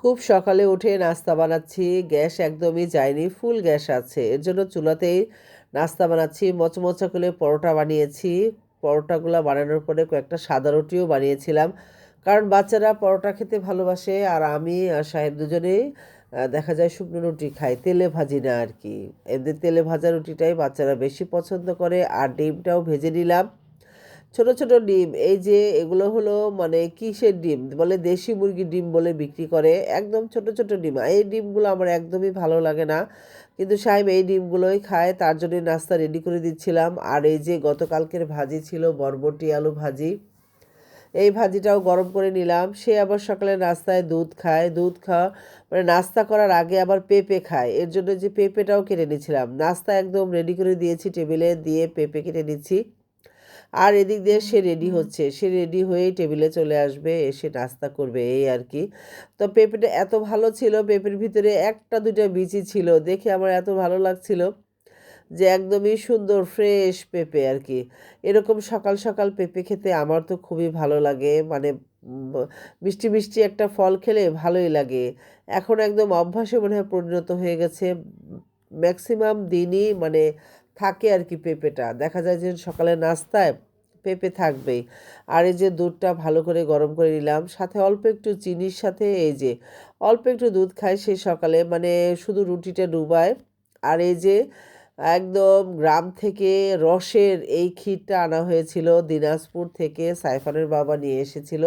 খুব সকালে উঠে নাস্তা বানাচ্ছি, গ্যাস একদমই যায়নি, ফুল গ্যাস আছে। এর জন্য চুলাতেই নাস্তা বানাচ্ছি, মচমচা করে পরোটা বানিয়েছি। পরোটাগুলো বানানোর পরে কয়েকটা সাদা রুটিও বানিয়েছিলাম। কারণ বাচ্চারা পরোটা খেতে ভালোবাসে, আর আমি আর সাহেব দুজনেই দেখা যায় শুকনো রুটি খাই, তেলে ভাজি না আর কি। এমনি তেলে ভাজা রুটিটাই বাচ্চারা বেশি পছন্দ করে, আর ডিমটাও ভেজে নিলাম। ছোট ছোট ডিম, এই যে এগুলো হলো মানে কিসের ডিম? বলে দেশি মুরগির ডিম বলে বিক্রি করে, একদম ছোট ছোট ডিম। এই ডিমগুলো আমার একদমই ভালো লাগে না। কিন্তু সাহেব এই ডিমগুলোই খায়, তার জন্য নাস্তা রেডি করে দিচ্ছিলাম। আর এই যে গতকালকের ভাজি ছিল, বরবটি আলু ভাজি, এই ভাজিটাও গরম করে নিলাম। সে আবার সকালে নাস্তায় দুধ খায়, দুধ খাওয়া মানে নাস্তা করার আগে আবার পেঁপে খায়। এর জন্য যে পেঁপেটাও কেটে নিচ্ছিলাম নাস্তা একদম রেডি করে দিয়েছি, টেবিলে দিয়ে পেঁপে কেটে নিচ্ছি। আর এদিক দিয়ে সে রেডি হচ্ছে। সে রেডি হয়েই টেবিলে চলে আসবে, এসে নাস্তা করবে, এই আর কি। তো পেঁপেটা এত ভালো ছিল, পেঁপের ভিতরে একটা দুইটা বিচি ছিল, দেখে আমার এত ভালো লাগছিল যে একদমই সুন্দর ফ্রেশ পেঁপে আর কি। এরকম সকাল সকাল পেঁপে খেতে আমার তো খুবই ভালো লাগে মানে মিষ্টি মিষ্টি একটা ফল খেলে ভালোই লাগে। এখন একদম অভ্যাসে মনে হয় পরিণত হয়ে গেছে। ম্যাক্সিমাম দিনই মানে থাকে আর কি পেঁপেটা। দেখা যায় যে সকালে নাস্তায় পেঁপে থাকবেই। আর এই যে দুধটা ভালো করে গরম করে নিলাম, সাথে অল্প একটু চিনির সাথে এই যে অল্প একটু দুধ খায় সে সকালে মানে শুধু রুটিটা ডুবায়। আর এই যে একদম গ্রাম থেকে রসের এই ক্ষীরটা আনা হয়েছিল, দিনাজপুর থেকে সাইফানের বাবা নিয়ে এসেছিল।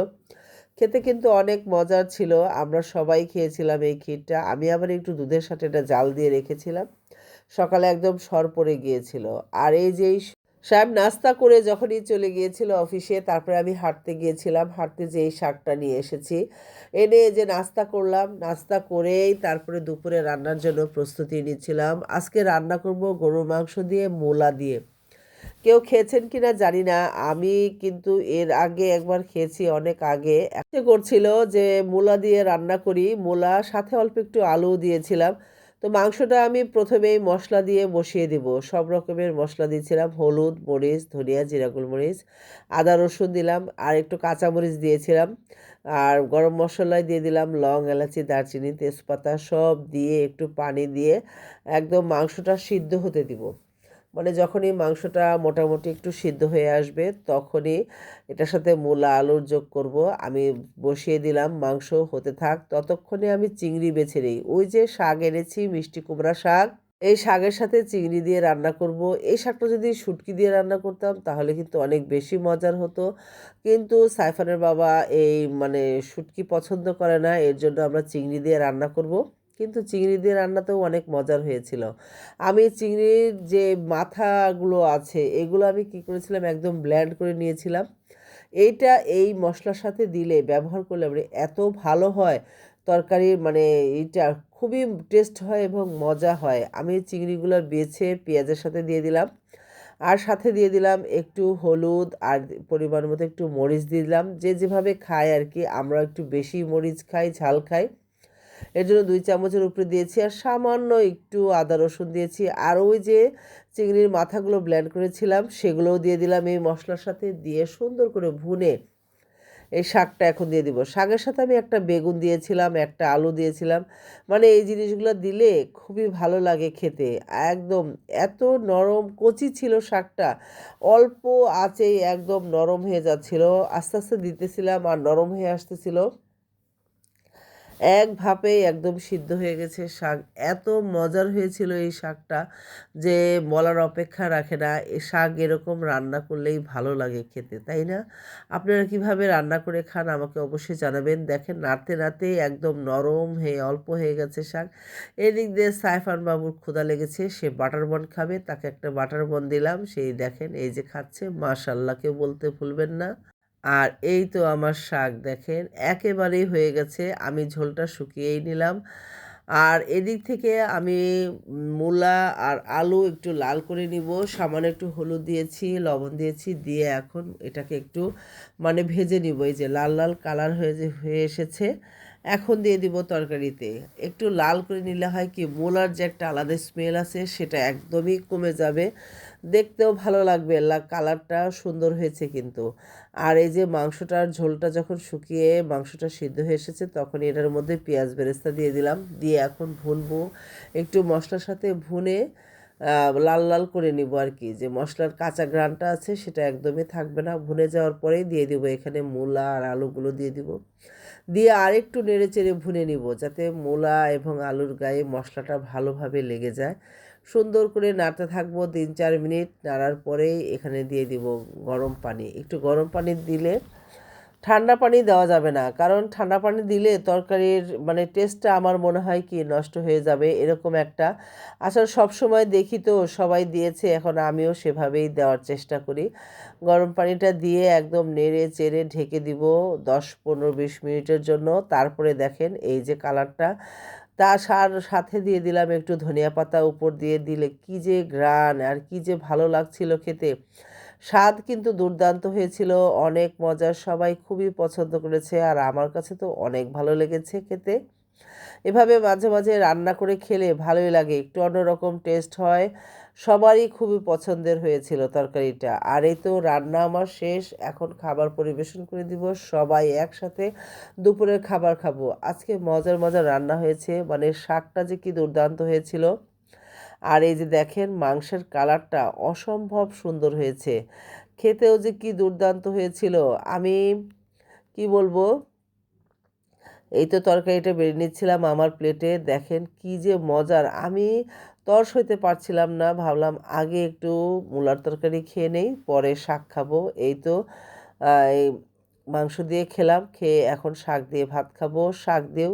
খেতে কিন্তু অনেক মজার ছিল, আমরা সবাই খেয়েছিলাম এই ক্ষীরটা। আমি আবার একটু দুধের সাথে এটা জাল দিয়ে রেখেছিলাম। সকালে একদম সর পড়ে গিয়েছিল। আর এই যে সাহেব নাস্তা করে যখনই চলে গিয়েছিল অফিসে, তারপরে আমি হাঁটতে গিয়েছিলাম। হাঁটতে যে এই শাকটা নিয়ে এসেছি। এনে যে নাস্তা করলাম, নাস্তা করেই তারপরে দুপুরে রান্নার জন্য প্রস্তুতি নিচ্ছিলাম। আজকে রান্না করব গরুর মাংস দিয়ে, মূলা দিয়ে। কেউ খেয়েছেন কি না জানি না। আমি কিন্তু এর আগে একবার খেয়েছি, অনেক আগে। করছিল যে, মোলা দিয়ে রান্না করি। মূলা, সাথে অল্প একটু আলু দিয়েছিলাম। তো মাংসটা আমি প্রথমেই মশলা দিয়ে বসিয়ে দিব। সব রকমের মশলা দিয়েছিলাম। হলুদ, মরিচ, ধনিয়া, জিরা, গোলমরিচ, আদা, রসুন দিলাম, আর একটু কাঁচামরিচ দিয়েছিলাম। আর গরম মশলায় দিয়ে দিলাম লং, এলাচি, দারচিনি, তেজপাতা সব দিয়ে একটু পানি দিয়ে একদম মাংসটা সিদ্ধ হতে দিব। মানে যখনই মাংসটা মোটামুটি একটু সিদ্ধ হয়ে আসবে, তখনই এটার সাথে মূলা, আলুর যোগ করব। আমি বসিয়ে দিলাম, মাংস হতে থাক। ততক্ষণে আমি চিংড়ি বেছে নিই। ওই যে শাক এনেছি, মিষ্টি কুমড়া শাক, এই শাকের সাথে চিংড়ি দিয়ে রান্না করব। এই শাকটা যদি শুটকি দিয়ে রান্না করতাম, তাহলে কিন্তু অনেক বেশি মজার হতো। কিন্তু সাইফানের বাবা এই মানে শুটকি পছন্দ করে না, এর জন্য আমরা চিংড়ি দিয়ে রান্না করব। কিন্তু চিংড়ি দিয়ে রান্নাতেও অনেক মজার হয়েছিল। আমি চিংড়ির যে মাথাগুলো আছে, এগুলো আমি কি করেছিলাম, একদম ব্ল্যান্ড করে নিয়েছিলাম। এইটা এই মশলার সাথে দিলে, ব্যবহার করলে মানে এত ভালো হয় তরকারির মানে এইটা খুবই টেস্ট হয় এবং মজা হয়। আমি চিংড়িগুলো বেছে পেঁয়াজের সাথে দিয়ে দিলাম। আর সাথে দিয়ে দিলাম একটু হলুদ আর পরিমাণ মতো একটু মরিচ দিয়ে দিলাম। যে যেভাবে খায় আর কি আমরা একটু বেশি মরিচ খাই, ঝাল খাই। এর জন্য দুই চামচের উপরে দিয়েছি আর সামান্য একটু আদা রসুন দিয়েছি। আর ওই যে চিংড়ির মাথাগুলো ব্ল্যান্ড করেছিলাম, সেগুলোও দিয়ে দিলাম এই মশলার সাথে দিয়ে সুন্দর করে ভুনে এই শাকটা এখন দিয়ে দিব। শাকের সাথে আমি একটা বেগুন দিয়েছিলাম, একটা আলু দিয়েছিলাম। মানে এই জিনিসগুলো দিলে খুবই ভালো লাগে খেতে। একদম এত নরম কচি ছিল শাকটা, অল্প আঁচেই একদম নরম হয়ে যাচ্ছিল। আস্তে আস্তে দিতেছিলাম আর নরম হয়ে আসতেছিল। এক একদম সিদ্ধ হয়ে গেছে শাক। এত মজার হয়েছিল এই শাকটা যে বলার অপেক্ষা রাখে না। এ শাক এরকম রান্না করলেই ভালো লাগে খেতে, তাই না? আপনারা কীভাবে রান্না করে খান আমাকে অবশ্যই জানাবেন। দেখেন, নাড়তে নাড়তে একদম নরম হয়ে অল্প হয়ে গেছে শাক। এদিক দিয়ে সাইফান বাবুর ক্ষুধা লেগেছে, সে বাটার বন খাবে, তাকে একটা বাটার বন দিলাম। সেই দেখেন, এই যে খাচ্ছে, মাশাল্লাহ, কেউ বলতে ভুলবেন না। আর এই তো আমার শাক দেখেন, একেবারেই হয়ে গেছে। আমি ঝোলটা শুকিয়েই নিলাম। আর এদিক থেকে আমি মূলা আর আলু একটু লাল করে নিব। সামান্য একটু হলুদ দিয়েছি, লবণ দিয়েছি, দিয়ে এখন এটাকে একটু মানে ভেজে নিব। এই যে লাল লাল কালার হয়ে যে হয়ে এসেছে এখন দিয়ে দিব তরকারিতে। একটু লাল করে নিলে হয় কি, মোলার যে একটা আলাদা স্মেল আছে, সেটা একদমই কমে যাবে। দেখতেও ভালো লাগবে কালারটা সুন্দর হয়েছে কিন্তু। আর এই যে মাংসটার ঝোলটা যখন শুকিয়ে মাংসটা সিদ্ধ হয়ে এসেছে, তখন এটার মধ্যে পেঁয়াজ বেরেস্তা দিয়ে দিলাম। দিয়ে এখন ভুনবো, একটু মশলার সাথে ভুনে লাল লাল করে নিব আর কি যে মশলার কাঁচা গ্রানটা আছে সেটা একদমই থাকবে না। ভুনে যাওয়ার পরেই দিয়ে দিব এখানে মূলা আর আলুগুলো দিয়ে দিব। দিয়ে আরেকটু নেড়ে চেড়ে ভুনে নিব যাতে মূলা এবং আলুর গায়ে মশলাটা ভালোভাবে লেগে যায়। সুন্দর করে নাড়তে থাকব তিন চার মিনিট। নাড়ার পরেই এখানে দিয়ে দিব গরম পানি। একটু গরম পানি দিলে ঠান্ডা পানি দেওয়া যাবে না। কারণ ঠান্ডা পানি দিলে তরকারির মানে টেস্টটা আমার মনে হয় কি নষ্ট হয়ে যাবে, এরকম একটা আসলে সময় দেখি তো, সবাই দিয়েছে, এখন আমিও সেভাবেই দেওয়ার চেষ্টা করি। গরম পানিটা দিয়ে একদম নেড়ে চেড়ে ঢেকে দিব দশ পনেরো বিশ মিনিটের জন্য। তারপরে দেখেন এই যে কালারটা, তা সার সাথে দিয়ে দিলাম একটু ধনিয়া পাতা উপর দিয়ে দিলে কি যে গ্রান আর কি যে ভালো লাগছিল খেতে। স্বাদ কিন্তু দুর্দান্ত হয়েছিল, অনেক মজার সবাই খুবই পছন্দ করেছে আর আমার কাছে তো অনেক ভালো লেগেছে খেতে। এভাবে মাঝে মাঝে রান্না করে খেলে ভালোই লাগে, একটু অন্যরকম টেস্ট হয়, সবারই খুবই পছন্দের হয়েছিল তরকারিটা। আর এই তো রান্না আমার শেষ, এখন খাবার পরিবেশন করে দিব, সবাই একসাথে দুপুরের খাবার খাব। আজকে মজার মজার রান্না হয়েছে মানে শাকটা যে কি দুর্দান্ত হয়েছিল। আর এই যে দেখেন, মাংসের কালারটা অসম্ভব সুন্দর হয়েছে। খেতেও যে কি দুর্দান্ত হয়েছিল। আমি কি বলব? এই তো তরকারিটা বেড়ে নিচ্ছিলাম আমার প্লেটে দেখেন কি যে মজার। আমি তর সইতে পারছিলাম না। ভাবলাম আগে একটু মূলার তরকারি খেয়ে নেই, পরে শাক খাব। এই তো মাংস দিয়ে খেলাম। খেয়ে এখন শাক দিয়ে ভাত খাব। শাক দিয়েও